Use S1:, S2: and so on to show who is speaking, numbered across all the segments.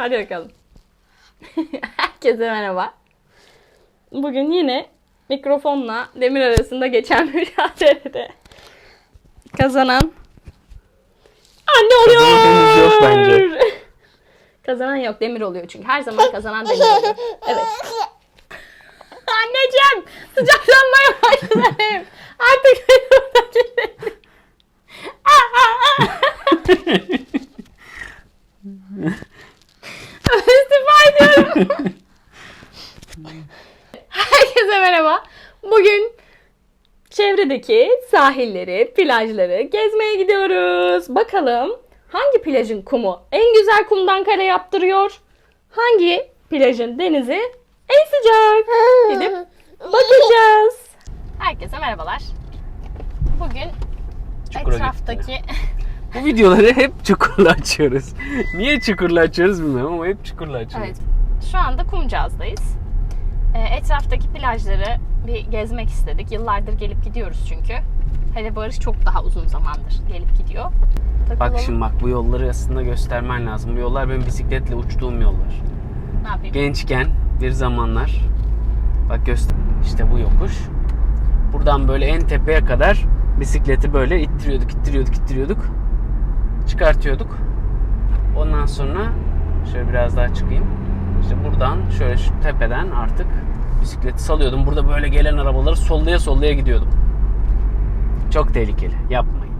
S1: Hadi bakalım. Herkese merhaba. Bugün yine mikrofonla Demir arasında geçen mücadelede kazanan anne oluyor.
S2: Kazananımız yok bence.
S1: Kazanan yok Demir oluyor çünkü. Her zaman kazanan Demir oluyor. Evet. Anneciğim sıcaklanmaya başladım. Artık İstifa ediyorum. Herkese merhaba. Bugün çevredeki sahilleri, plajları gezmeye gidiyoruz. Bakalım hangi plajın kumu en güzel kumdan kare yaptırıyor? Hangi plajın denizi en sıcak? Gidip bakacağız. Herkese merhabalar. Bugün
S2: Çukura
S1: etraftaki
S2: Bu videoları hep çukurla açıyoruz. Niye çukurla açıyoruz bilmiyorum ama hep çukurla açıyoruz.
S1: Evet. Şu anda Kumcağız'dayız. Ee, etraftaki plajları bir gezmek istedik. Yıllardır gelip gidiyoruz çünkü. Hele Barış çok daha uzun zamandır gelip gidiyor.
S2: Bak
S1: Takılalım.
S2: şimdi bak bu yolları aslında göstermen lazım. Bu yollar benim bisikletle uçtuğum yollar.
S1: Ne yapayım?
S2: Gençken bir zamanlar bak göster işte bu yokuş. Buradan böyle en tepeye kadar bisikleti böyle ittiriyorduk, ittiriyorduk, ittiriyorduk. Çıkartıyorduk. Ondan sonra şöyle biraz daha çıkayım. İşte buradan şöyle şu tepeden artık bisikleti salıyordum. Burada böyle gelen arabaları sollaya sollaya gidiyordum. Çok tehlikeli. Yapmayın.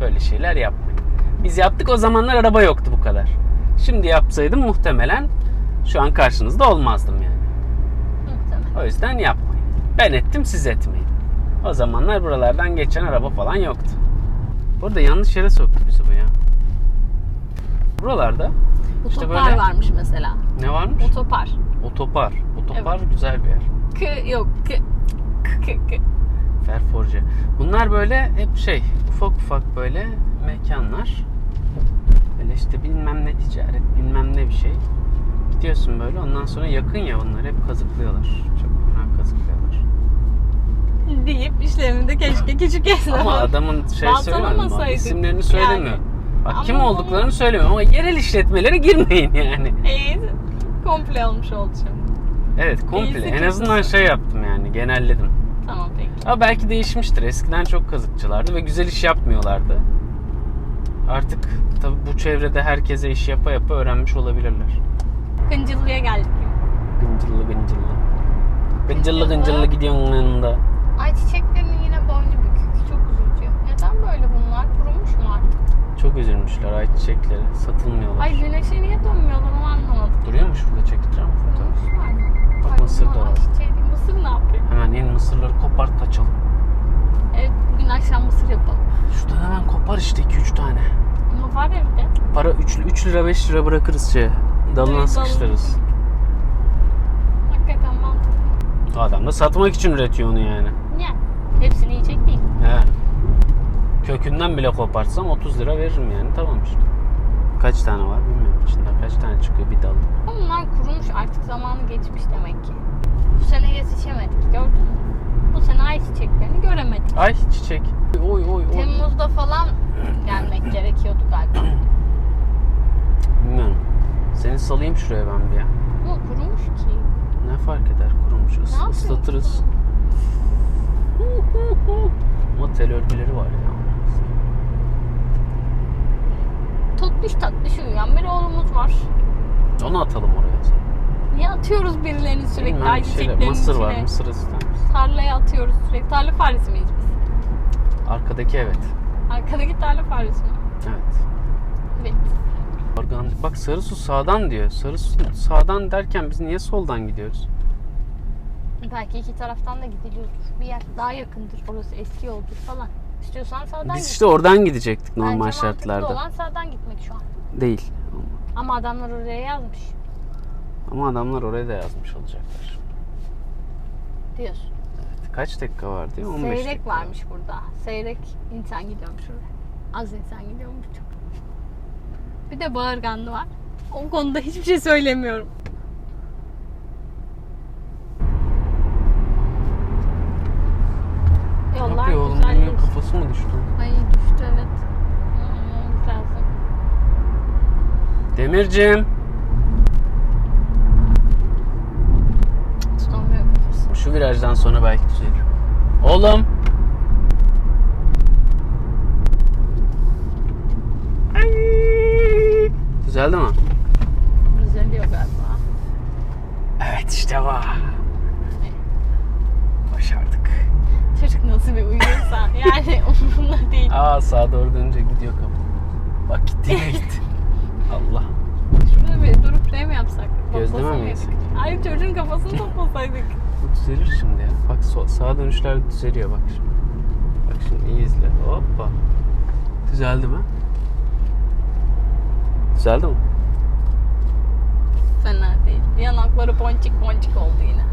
S2: Böyle şeyler yapmayın. Biz yaptık o zamanlar araba yoktu bu kadar. Şimdi yapsaydım muhtemelen şu an karşınızda olmazdım yani.
S1: Muhtemelen.
S2: O yüzden yapmayın. Ben ettim siz etmeyin. O zamanlar buralardan geçen araba falan yoktu. Burada yanlış yere soktu bizi bu ya. Buralarda işte
S1: Otopar
S2: böyle
S1: varmış mesela.
S2: ne varmış?
S1: Otopar.
S2: Otopar. Otopar güzel bir yer.
S1: K yok. K. K, k, k.
S2: Ferforce. Bunlar böyle hep şey ufak ufak böyle mekanlar. Böyle işte bilmem ne ticaret bilmem ne bir şey. Gidiyorsun böyle ondan sonra yakın ya bunlar hep kazıklıyorlar. Çok fena kazıklıyorlar.
S1: Deyip işleminde keşke küçük esnaf.
S2: Ama adamın şey söylemiyorum.
S1: Baltalamasaydık.
S2: isimlerini söylemiyor.
S1: Yani.
S2: Bak
S1: Ama
S2: kim olduklarını söylemiyor ama yerel işletmelere girmeyin yani.
S1: İyi. Komple olmuş oldu şimdi.
S2: Evet komple.
S1: İyisi
S2: En azından şey yaptım yani genelledim.
S1: Tamam peki.
S2: Ama belki değişmiştir. Eskiden çok kazıkçılardı ve güzel iş yapmıyorlardı. Artık tabii bu çevrede herkese iş yapa yapa öğrenmiş olabilirler.
S1: Kıncıllı'ya geldik.
S2: Gıncıllı gıncıllı. Gıncıllı
S1: Gıncıllı.
S2: gidiyorsun yanında.
S1: Ay çiçeklerinin yine boynu bükük. Çok üzücü. Neden böyle bunlar? Kurumuş mu artık?
S2: Çok üzülmüşler ayçiçekleri. Satılmıyorlar.
S1: Ay güneşe niye dönmüyorlar onu anlamadım.
S2: Duruyor mu şurada çekeceğim fotoğraf? Bak
S1: Ay
S2: mısır da var.
S1: Mısır ne yapıyor?
S2: Hemen in mısırları kopart kaçalım.
S1: Evet bugün akşam mısır yapalım.
S2: Şuradan hemen kopar işte 2-3 tane.
S1: Ama var evde.
S2: Para 3, 3 lira 5 lira bırakırız şeye. Dalına
S1: Evet,
S2: sıkıştırırız.
S1: Hakikaten mantıklı.
S2: Adam da satmak için üretiyor onu yani.
S1: Yani hepsini yiyecek değil.
S2: He. Kökünden bile kopartsam 30 lira veririm yani tamam işte. Kaç tane var bilmiyorum içinde kaç tane çıkıyor bir dal.
S1: Ama bunlar kurumuş artık zamanı geçmiş demek ki. Bu sene yetişemedik gördün mü? Bu sene ayçiçeklerini göremedik.
S2: Ay çiçek. Oy oy oy.
S1: Temmuz'da falan gelmek gerekiyordu galiba.
S2: Bilmiyorum. Seni salayım şuraya ben bir ya.
S1: Ama kurumuş ki.
S2: Ne fark eder kurumuş. Is, ıslatırız. Ama tel örgüleri var ya.
S1: Tatlış tatlış uyuyan bir oğlumuz var.
S2: Onu atalım oraya. sen.
S1: Niye atıyoruz birilerini sürekli
S2: Bilmem, şeyler.
S1: ayçiçeklerin
S2: Mısır
S1: içine?
S2: var. Mısır ister misin?
S1: Tarlaya atıyoruz sürekli. Tarla faresi miyiz biz?
S2: Arkadaki evet.
S1: Arkadaki tarla faresi mi?
S2: Evet.
S1: Evet.
S2: Organ. Bak sarı su sağdan diyor. Sarı su sağdan derken biz niye soldan gidiyoruz?
S1: Belki iki taraftan da gidiliyordur. Bir yer daha yakındır. Orası eski yoldur falan. İstiyorsan sağdan
S2: Biz
S1: git.
S2: işte oradan gidecektik normal
S1: Bence
S2: şartlarda.
S1: olan sağdan gitmek şu an.
S2: Değil.
S1: Ama adamlar oraya yazmış.
S2: Ama adamlar oraya da yazmış olacaklar.
S1: Diyorsun.
S2: Kaç dakika var diyor? 15
S1: Seyrek
S2: dakika.
S1: varmış burada. Seyrek insan gidiyormuş oraya. Az insan gidiyormuş. Bir de bağırganlı var. O konuda hiçbir şey söylemiyorum.
S2: Emir'cim. Şu virajdan sonra belki düzelir. Oğlum. Ay. Düzeldi mi?
S1: Düzeliyor galiba.
S2: Evet işte bu. Başardık.
S1: Çocuk nasıl bir uyuyorsa yani umurumda değil.
S2: Aa sağa doğru dönünce gidiyor kapı. Bak gitti gitti. Allah.
S1: Şurada bir durup şey mi yapsak?
S2: Gözleme mi yesek?
S1: Ay çocuğun kafasını toplasaydık.
S2: Bu düzelir şimdi ya. Bak sol, sağa dönüşler düzeliyor bak şimdi. Bak şimdi iyi izle. Hoppa. Düzeldi mi? Düzeldi mi?
S1: Fena değil. Yanakları ponçik ponçik oldu yine.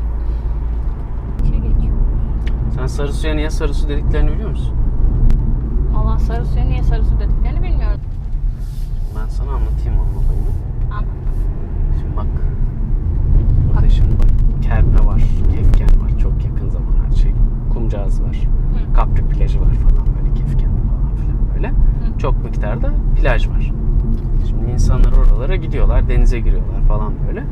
S1: İçe geçiyor.
S2: Sen sarı suya niye sarı su dediklerini biliyor musun?
S1: Allah sarı su dediklerini bilmiyorum.
S2: Ben sana anlatayım onun olayını.
S1: Anladım.
S2: Şimdi bak. Burada şimdi bak kerpe var, kefken var. Çok yakın zamanlar şey. Kumcağız var.
S1: Hı.
S2: Kapri plajı var falan böyle kefken falan filan böyle.
S1: Hı.
S2: Çok miktarda plaj var. Şimdi insanlar oralara gidiyorlar, denize giriyorlar falan böyle.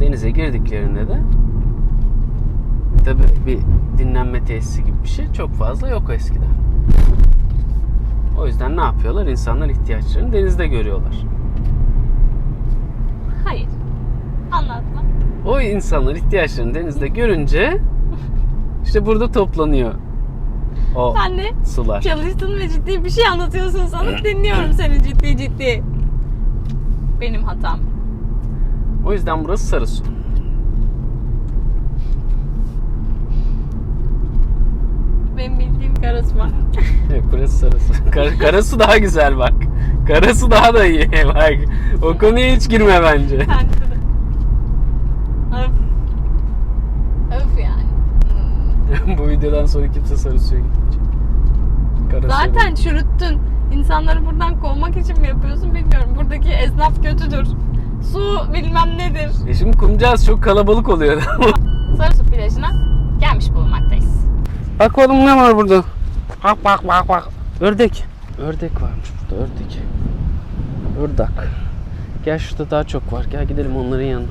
S2: Denize girdiklerinde de tabi bir dinlenme tesisi gibi bir şey çok fazla yok eskiden. O yüzden ne yapıyorlar? İnsanlar ihtiyaçlarını denizde görüyorlar.
S1: Hayır. Anlatma.
S2: O insanlar ihtiyaçlarını denizde görünce işte burada toplanıyor o
S1: Sen de
S2: sular.
S1: çalıştın ve ciddi bir şey anlatıyorsun sanıp dinliyorum seni ciddi ciddi. Benim hatam.
S2: O yüzden burası sarı su.
S1: Benim bildiğim karası var.
S2: Evet, burası sarı su. Kar, kara su daha güzel bak. Kara su daha da iyi bak. O konuya hiç girme bence.
S1: Bence de. Öf. Öf yani. Hmm.
S2: Bu videodan sonra kimse sarı suya suya
S1: Zaten çürüttün. İnsanları buradan kovmak için mi yapıyorsun bilmiyorum. Buradaki esnaf kötüdür. Su bilmem nedir.
S2: E şimdi kumcağız çok kalabalık oluyor.
S1: Sarısu plajına gelmiş bulunmaktayız.
S2: bak oğlum ne var burada? Bak bak bak bak. Ördek. Ördek varmış burada ördek. Ördak. Gel şurada daha çok var. Gel gidelim onların yanına.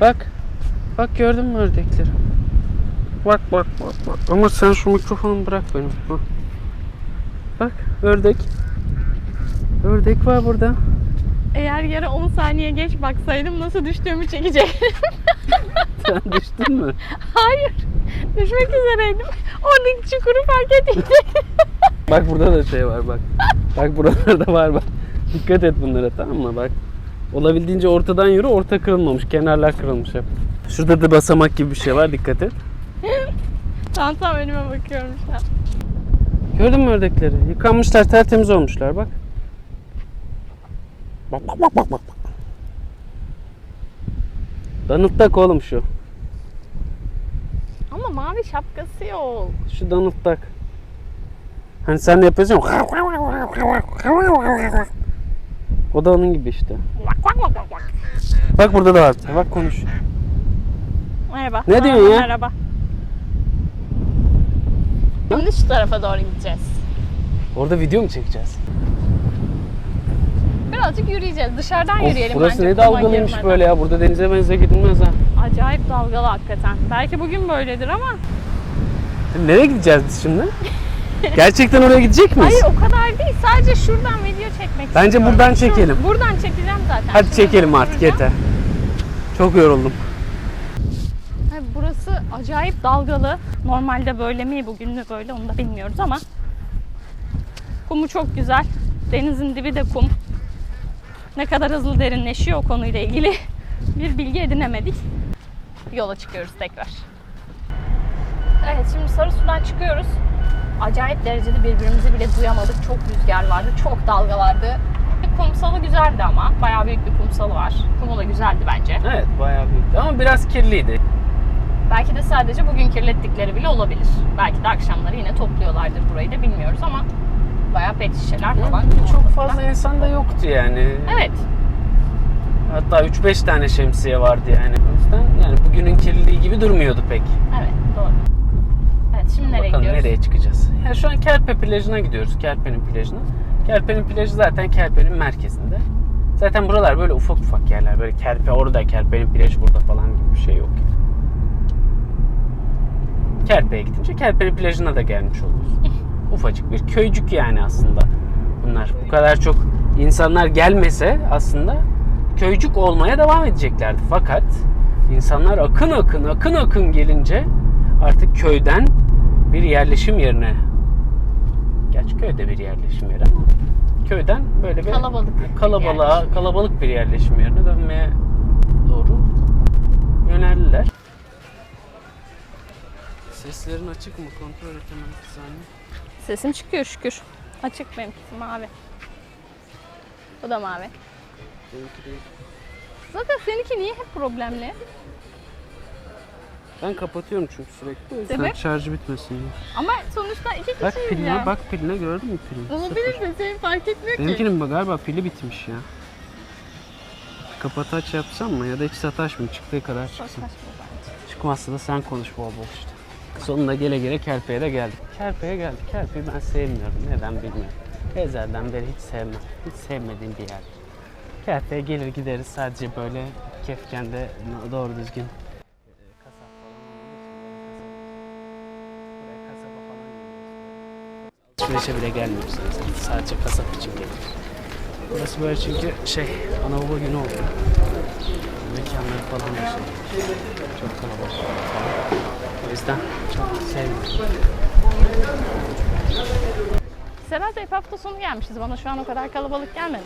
S2: Bak. Bak gördün mü ördekleri? Bak bak bak bak. Ama sen şu mikrofonu bırak benim. Hı. Bak ördek. Ördek var burada.
S1: Eğer yere 10 saniye geç baksaydım nasıl düştüğümü çekecektim.
S2: Sen düştün mü?
S1: Hayır. Düşmek üzereydim. Oradaki çukuru fark edecektim.
S2: Bak burada da şey var bak. Bak buralarda var bak. Dikkat et bunlara tamam mı bak. Olabildiğince ortadan yürü orta kırılmamış. Kenarlar kırılmış hep. Şurada da basamak gibi bir şey var dikkat et.
S1: tamam tamam önüme bakıyorum şu an.
S2: Gördün mü ördekleri? Yıkanmışlar tertemiz olmuşlar bak. Bak bak bak bak bak. Danıltak oğlum şu.
S1: Ama mavi şapkası yok.
S2: Şu danıltak. Hani sen de yapıyorsun ya. O da onun gibi işte. Bak burada da var. Bak konuş.
S1: Merhaba.
S2: Ne diyorsun ya?
S1: Merhaba. Şimdi şu tarafa doğru gideceğiz.
S2: Orada video mu çekeceğiz?
S1: Birazcık yürüyeceğiz. Dışarıdan
S2: Of,
S1: yürüyelim
S2: burası
S1: bence.
S2: ne
S1: kuma
S2: dalgalıymış
S1: girmeden.
S2: böyle ya. Burada denize menze gidilmez ha.
S1: Acayip dalgalı hakikaten. Belki bugün böyledir ama.
S2: Nereye gideceğiz biz şimdi? Gerçekten oraya gidecek miyiz?
S1: Hayır o kadar değil. Sadece şuradan video çekmek
S2: Bence
S1: istiyorum.
S2: buradan
S1: Şu-
S2: çekelim.
S1: buradan çekeceğim zaten.
S2: Hadi
S1: Şurada
S2: çekelim artık yeter. Çok yoruldum.
S1: Acayip dalgalı. Normalde böyle mi bugün mü böyle onu da bilmiyoruz ama. Kumu çok güzel. Denizin dibi de kum. Ne kadar hızlı derinleşiyor o konuyla ilgili bir bilgi edinemedik. Yola çıkıyoruz tekrar. Evet şimdi Sarısu'dan çıkıyoruz. Acayip derecede birbirimizi bile duyamadık. Çok rüzgar vardı, çok dalga vardı. Kumsalı güzeldi ama. Bayağı büyük bir kumsalı var. Kumu da güzeldi bence.
S2: Evet bayağı büyüktü ama biraz kirliydi.
S1: Belki de sadece bugün kirlettikleri bile olabilir. Belki de akşamları yine topluyorlardır burayı da bilmiyoruz ama bayağı pet şişeler falan.
S2: Çok fazla insan da yoktu yani.
S1: Evet.
S2: Hatta 3-5 tane şemsiye vardı yani. O yüzden yani bugünün kirliliği gibi durmuyordu pek.
S1: Evet doğru. Evet şimdi nereye
S2: Bakalım
S1: gidiyoruz?
S2: nereye çıkacağız. Ya şu an Kerpe plajına gidiyoruz. Kerpe'nin plajına. Kerpe'nin plajı zaten Kerpe'nin merkezinde. Zaten buralar böyle ufak ufak yerler. Böyle kerpe orada, kerpenin plajı burada falan gibi bir şey yok. yani. Kerpe'ye gidince Kerpe'nin plajına da gelmiş oluruz. Ufacık bir köycük yani aslında bunlar. Bu kadar çok insanlar gelmese aslında köycük olmaya devam edeceklerdi. Fakat insanlar akın akın akın akın gelince artık köyden bir yerleşim yerine gerçi köyde bir yerleşim yeri ama köyden böyle bir
S1: Kalabalık bir
S2: kalabalığa
S1: yerleşim.
S2: kalabalık bir yerleşim yerine dönmeye doğru yöneldiler. Seslerin açık mı? Kontrol et hemen bir saniye.
S1: Sesim çıkıyor şükür. Açık benimkisi mavi. Bu da mavi.
S2: Benimki değil.
S1: Zaten seninki niye hep problemli?
S2: Ben kapatıyorum çünkü sürekli. o yüzden
S1: Sebep?
S2: şarjı bitmesin diye.
S1: Ama sonuçta iki
S2: Bak
S1: kişiyiz
S2: piline,
S1: ya.
S2: bak piline gördün mü pilini?
S1: Olabilir mi? Senin fark etmiyor ki.
S2: Benimkinin bak galiba pili bitmiş ya. Kapat aç yapsam mı ya da hiç sataşmayayım çıktığı kadar
S1: Çok
S2: çıksın.
S1: saçma bence.
S2: Çıkmazsa da sen konuş bol bol işte. Sonunda gele gele Kerpe'ye de geldik. Kerpe'ye geldik. Kerpe'yi ben sevmiyorum. Neden bilmiyorum. Ezelden beri hiç sevmem. Hiç sevmediğim bir yer. Kerpe'ye gelir gideriz sadece böyle Kefken'de doğru düzgün. Alışverişe bile gelmiyoruz zaten. Sadece kasap için geliyoruz. Burası böyle çünkü şey ana baba günü oluyor. Mekanları falan şey. Çok kalabalık. O yüzden sevmiyorum.
S1: Serhat hep hafta sonu gelmişiz. Bana şu an o kadar kalabalık gelmedi.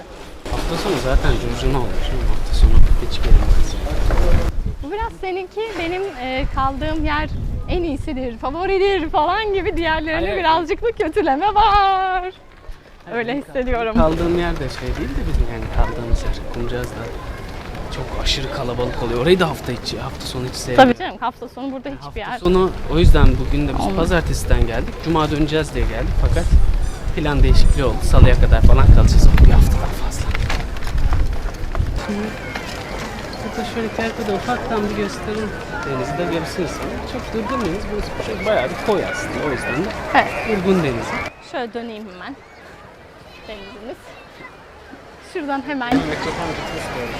S2: Hafta sonu zaten curcuna olur. Şimdi hafta sonu hiç gelinmez.
S1: Bu biraz seninki benim e, kaldığım yer en iyisidir, favoridir falan gibi diğerlerini
S2: Hayır.
S1: birazcık da kötüleme var. Öyle hissediyorum.
S2: Kaldığım yer de şey değil de bizim yani kaldığımız yer. Kumcağız'da çok aşırı kalabalık oluyor. Orayı da hafta içi, hafta sonu hiç sevmiyorum.
S1: Tabii canım hafta sonu burada hiçbir
S2: Hafta
S1: yer.
S2: sonu o yüzden bugün de biz
S1: Olmadı.
S2: pazartesiden geldik. Cuma döneceğiz diye geldik fakat plan değişikliği oldu. Salıya kadar falan kalacağız. Bir haftadan fazla. Şimdi burada şöyle Kerpe'de ufaktan bir gösterelim. Denizi de görürsünüz. Çok durdurmayız. Burası şey, bayağı bir koy aslında. O yüzden de
S1: Evet.
S2: durgun denizi.
S1: Şöyle döneyim hemen. Denizimiz. Şuradan hemen
S2: Mikrofon gitmiş böyle.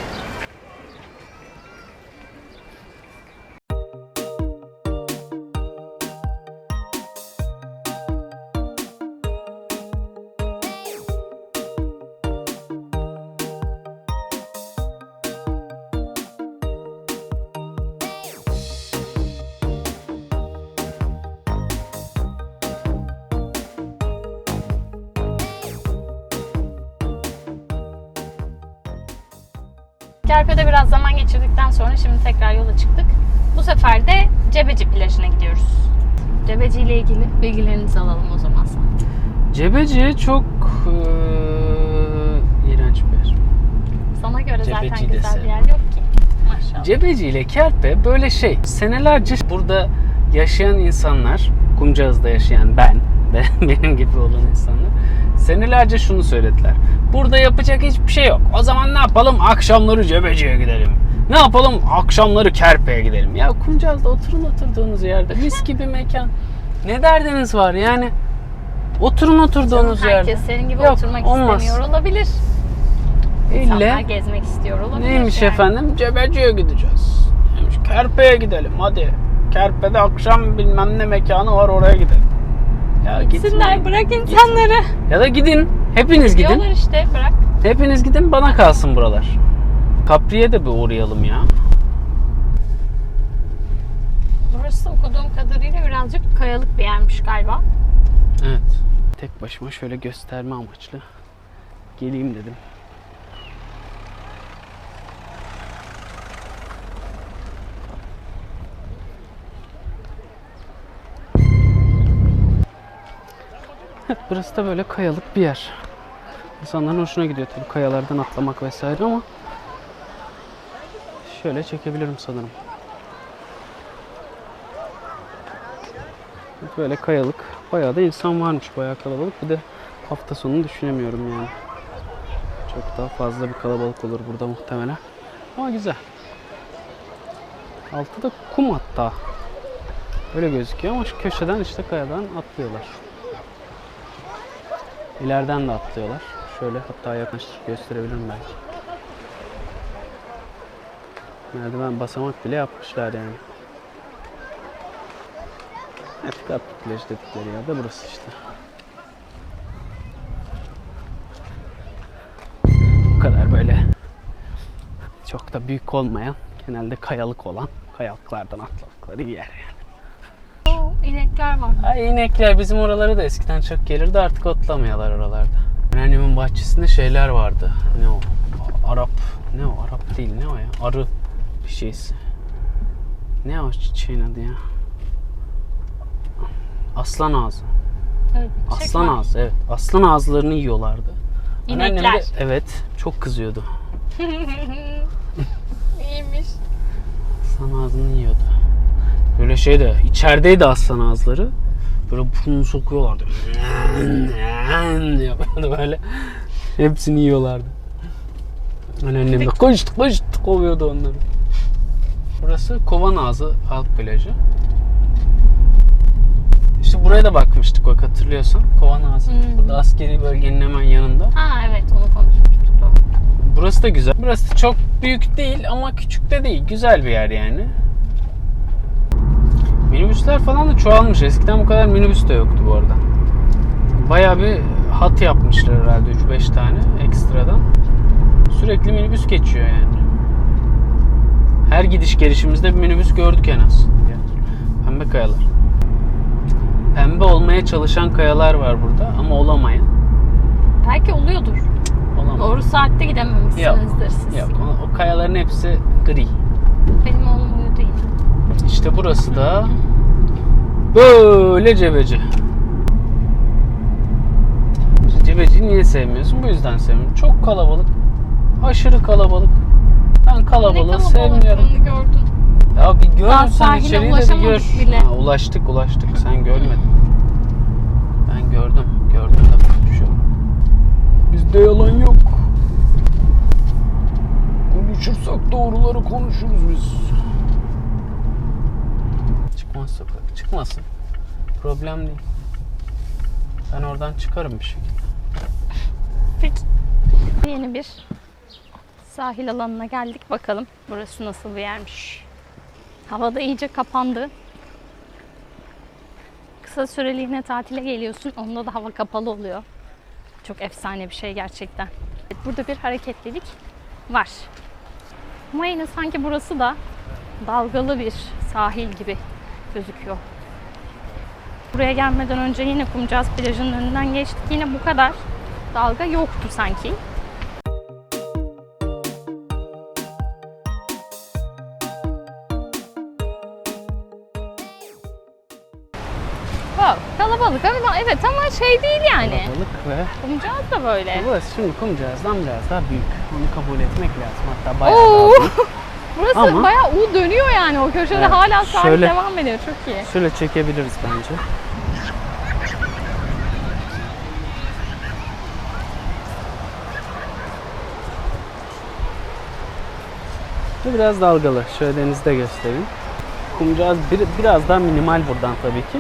S1: Kerpe'de biraz zaman geçirdikten sonra şimdi tekrar yola çıktık. Bu sefer de Cebeci plajına gidiyoruz. Cebeci ile ilgili bilgilerinizi alalım o zaman sen.
S2: Cebeci çok eee, iğrenç bir yer.
S1: Sana göre zaten
S2: Cebeci de
S1: güzel bir
S2: sev.
S1: yer yok ki. Maşallah.
S2: Cebeci ile Kerpe böyle şey senelerce burada yaşayan insanlar, Kumcağız'da yaşayan ben ve benim gibi olan insanlar senelerce şunu söylediler. Burada yapacak hiçbir şey yok. O zaman ne yapalım? Akşamları Cebeci'ye gidelim. Ne yapalım? Akşamları Kerpe'ye gidelim. Ya Kumcağız'da oturun oturduğunuz yerde. Mis gibi mekan. Ne derdiniz var yani? Oturun oturduğunuz
S1: Canım,
S2: yerde.
S1: Herkes senin gibi
S2: Yok,
S1: oturmak
S2: olmaz.
S1: istemiyor olabilir. İnsanlar
S2: İlle
S1: gezmek istiyor olabilir.
S2: Neymiş
S1: yani.
S2: efendim? Cebeci'ye gideceğiz. Neymiş? Kerpe'ye gidelim hadi. Kerpe'de akşam bilmem ne mekanı var oraya gidelim. Ya
S1: Gitsinler bırak insanları.
S2: Ya da gidin. Hepiniz gidin.
S1: Diyorlar işte bırak.
S2: Hepiniz gidin bana kalsın buralar. Kapri'ye de bir uğrayalım ya.
S1: Burası okuduğum kadarıyla birazcık kayalık bir yermiş galiba.
S2: Evet. Tek başıma şöyle gösterme amaçlı geleyim dedim. burası da böyle kayalık bir yer. İnsanların hoşuna gidiyor tabii kayalardan atlamak vesaire ama şöyle çekebilirim sanırım. Böyle kayalık. Bayağı da insan varmış. Bayağı kalabalık. Bir de hafta sonunu düşünemiyorum yani. Çok daha fazla bir kalabalık olur burada muhtemelen. Ama güzel. Altı da kum hatta. Öyle gözüküyor ama şu köşeden işte kayadan atlıyorlar. İleriden de atlıyorlar. Şöyle hatta yaklaştırıp gösterebilirim belki. Merdiven basamak bile yapmışlar yani. Kaplı plaj dedikleri yerde burası işte. Bu kadar böyle çok da büyük olmayan, genelde kayalık olan, kayalıklardan atladıkları yer yani.
S1: İnekler var.
S2: Ay inekler bizim oralara da eskiden çok gelirdi artık otlamıyorlar oralarda. Anneannemin bahçesinde şeyler vardı. Ne o? Arap. Ne o? Arap değil ne o ya? Arı bir şeysi. Ne o çiçeğin adı ya? Aslan ağzı.
S1: Evet,
S2: Aslan
S1: var.
S2: ağzı evet. Aslan ağızlarını yiyorlardı. Anneannem de-
S1: İnekler.
S2: evet çok kızıyordu.
S1: İyiymiş.
S2: Aslan ağzını yiyordu. Böyle şey de içerideydi aslan ağızları. Böyle burnunu sokuyorlardı. yapıyordu böyle. Hepsini yiyorlardı. Anneannem de koşt koşt kovuyordu onları. Burası Kovan Ağzı Halk Plajı. İşte buraya da bakmıştık bak hatırlıyorsan. Kovan Ağzı.
S1: Hmm.
S2: Burada askeri bölgenin hemen yanında.
S1: Ha evet onu konuşmuştuk doğru.
S2: Burası da güzel. Burası çok büyük değil ama küçük de değil. Güzel bir yer yani. Minibüsler falan da çoğalmış. Eskiden bu kadar minibüs de yoktu bu arada. Bayağı bir hat yapmışlar herhalde 3-5 tane ekstradan. Sürekli minibüs geçiyor yani. Her gidiş gelişimizde bir minibüs gördük en az. Pembe kayalar. Pembe olmaya çalışan kayalar var burada ama olamayan.
S1: Belki oluyordur.
S2: Olamayan.
S1: Doğru saatte gidememişsinizdir siz.
S2: Yok o, o kayaların hepsi gri.
S1: Benim oğlum uyudu yine.
S2: İşte burası da böyle cebeci. Cebeciyi niye sevmiyorsun? Bu yüzden sevmiyorum. Çok kalabalık. Aşırı kalabalık. Ben kalabalığı sevmiyorum.
S1: Ne gördün?
S2: Ya bir gör
S1: Daha
S2: sen içeriği de bir gör.
S1: bile.
S2: Ha, ulaştık ulaştık. Sen görmedin. Ben gördüm. Gördüm tabii. Şu. Bizde yalan yok. Konuşursak doğruları konuşuruz biz. Çıkmaz sokak. Çıkmasın. Problem değil. Ben oradan çıkarım bir şekilde.
S1: Peki. Yeni bir sahil alanına geldik. Bakalım burası nasıl bir yermiş. Hava da iyice kapandı. Kısa süreliğine tatile geliyorsun. Onda da hava kapalı oluyor. Çok efsane bir şey gerçekten. Burada bir hareketlilik var. Ama yine sanki burası da dalgalı bir sahil gibi gözüküyor. Buraya gelmeden önce yine Kumcaz plajının önünden geçtik. Yine bu kadar dalga yoktu sanki. Wow, kalabalık ama evet ama şey değil yani.
S2: Kalabalık ve
S1: Kumcaz da böyle.
S2: burası şimdi Kumcağız'dan biraz daha büyük. Onu kabul etmek lazım. Hatta bayağı
S1: Oo.
S2: daha büyük.
S1: Burası
S2: Ama-
S1: bayağı U dönüyor yani o köşede
S2: Evet,
S1: hala sahil
S2: şöyle-
S1: devam ediyor çok iyi.
S2: Şöyle çekebiliriz bence. Bu biraz dalgalı. Şöyle denizde göstereyim. Kumcağız bir, biraz daha minimal buradan tabii ki.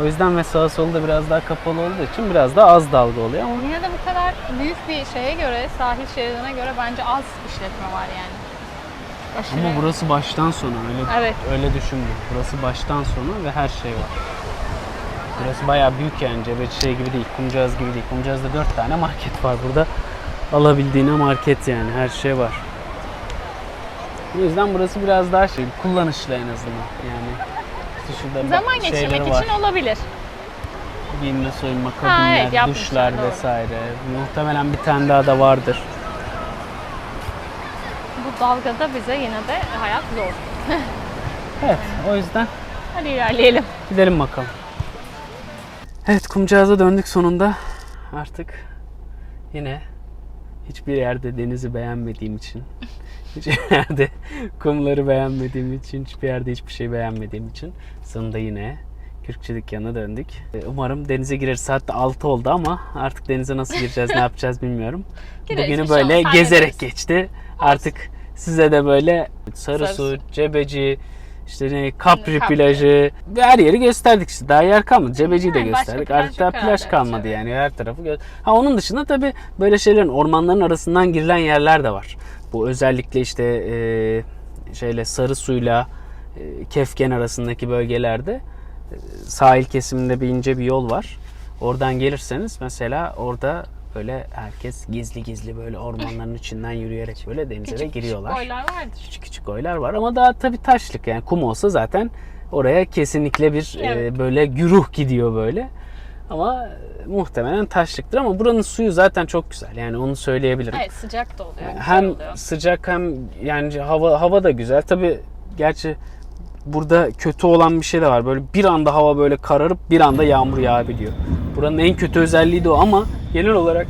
S2: O yüzden ve sağa solu da biraz daha kapalı olduğu için biraz daha az dalga oluyor ama
S1: Yine de bu kadar büyük bir şeye göre, sahil şeridine göre bence az işletme var yani. Aşırı.
S2: ama burası baştan sona öyle
S1: Evet.
S2: öyle düşündüm. Burası baştan sona ve her şey var. Burası bayağı büyük yani Cebeci şey gibi değil, Kumcağız gibi değil. Kumcağız'da dört tane market var burada. Alabildiğine market yani her şey var. O yüzden burası biraz daha şey, kullanışlı en azından. Yani işte şurada bak
S1: Zaman geçirmek
S2: var.
S1: için olabilir.
S2: Giyinme, soyunma, kabinler,
S1: evet, yapmışlar,
S2: duşlar
S1: doğru.
S2: vesaire. Muhtemelen bir tane daha da vardır.
S1: Dalgada bize yine de hayat zor.
S2: Evet, o yüzden
S1: Hadi ilerleyelim.
S2: Gidelim bakalım. Evet kumcağıza döndük sonunda. Artık yine hiçbir yerde denizi beğenmediğim için, hiçbir yerde kumları beğenmediğim için, hiçbir yerde hiçbir şey beğenmediğim için sonunda yine Kürkçü dükkanına döndük. Ee, Umarım denize gireriz. Saat de 6 oldu ama artık denize nasıl gireceğiz, ne yapacağız bilmiyorum.
S1: Gireriz,
S2: Bugünü böyle gezerek
S1: hallederiz.
S2: geçti. Artık size de böyle Sarısu. Cebeci, işte ne Capri
S1: Capri.
S2: plajı her yeri gösterdik işte. Daha yer kalmadı. Cebeci'yi de
S1: Yani
S2: gösterdik.
S1: plaj
S2: Artık daha plaj kalmadı yani. Her tarafı gö- Ha onun dışında tabii böyle şeylerin ormanların arasından girilen yerler de var. Bu özellikle işte e, şeyle sarı suyla e, Kefken arasındaki bölgelerde e, sahil kesiminde bir ince bir yol var. Oradan gelirseniz mesela orada böyle herkes gizli gizli böyle ormanların içinden yürüyerek böyle denize de
S1: Küçük
S2: giriyorlar.
S1: küçük boylar vardır.
S2: Küçük küçük koylar var ama daha tabii taşlık yani kum olsa zaten oraya kesinlikle bir e,
S1: Evet.
S2: böyle güruh gidiyor böyle. Ama e, muhtemelen taşlıktır ama buranın suyu zaten çok güzel. Yani onu söyleyebilirim.
S1: Evet sıcak da oluyor.
S2: hem
S1: oluyor.
S2: sıcak hem yani hava hava da güzel. Tabii gerçi burada kötü olan bir şey de var. Böyle bir anda hava böyle kararıp bir anda yağmur yağabiliyor. Buranın en kötü özelliği de o ama genel olarak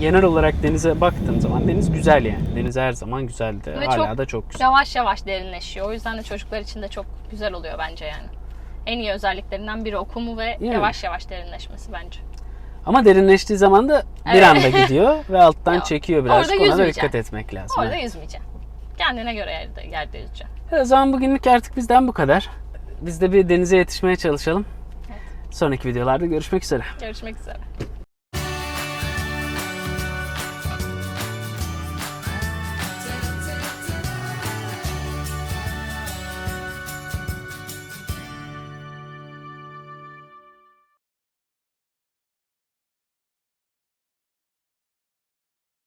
S2: genel olarak denize baktığım zaman deniz güzel yani. Deniz her zaman güzeldi.
S1: Ve
S2: Hala
S1: çok
S2: da çok güzel.
S1: Yavaş yavaş derinleşiyor. O yüzden de çocuklar için de çok güzel oluyor bence yani. En iyi özelliklerinden biri okumu ve
S2: Yani.
S1: yavaş yavaş derinleşmesi bence.
S2: Ama derinleştiği zaman da bir
S1: Evet.
S2: anda gidiyor ve alttan çekiyor birazcık.
S1: Orada
S2: Ona da dikkat etmek lazım.
S1: Orada
S2: Evet.
S1: yüzmeyeceksin. Kendine göre yerde, yerde yüzeceksin.
S2: O zaman bugünlük artık bizden bu kadar. Biz de bir denize yetişmeye çalışalım. Sonraki videolarda görüşmek üzere.
S1: Görüşmek üzere.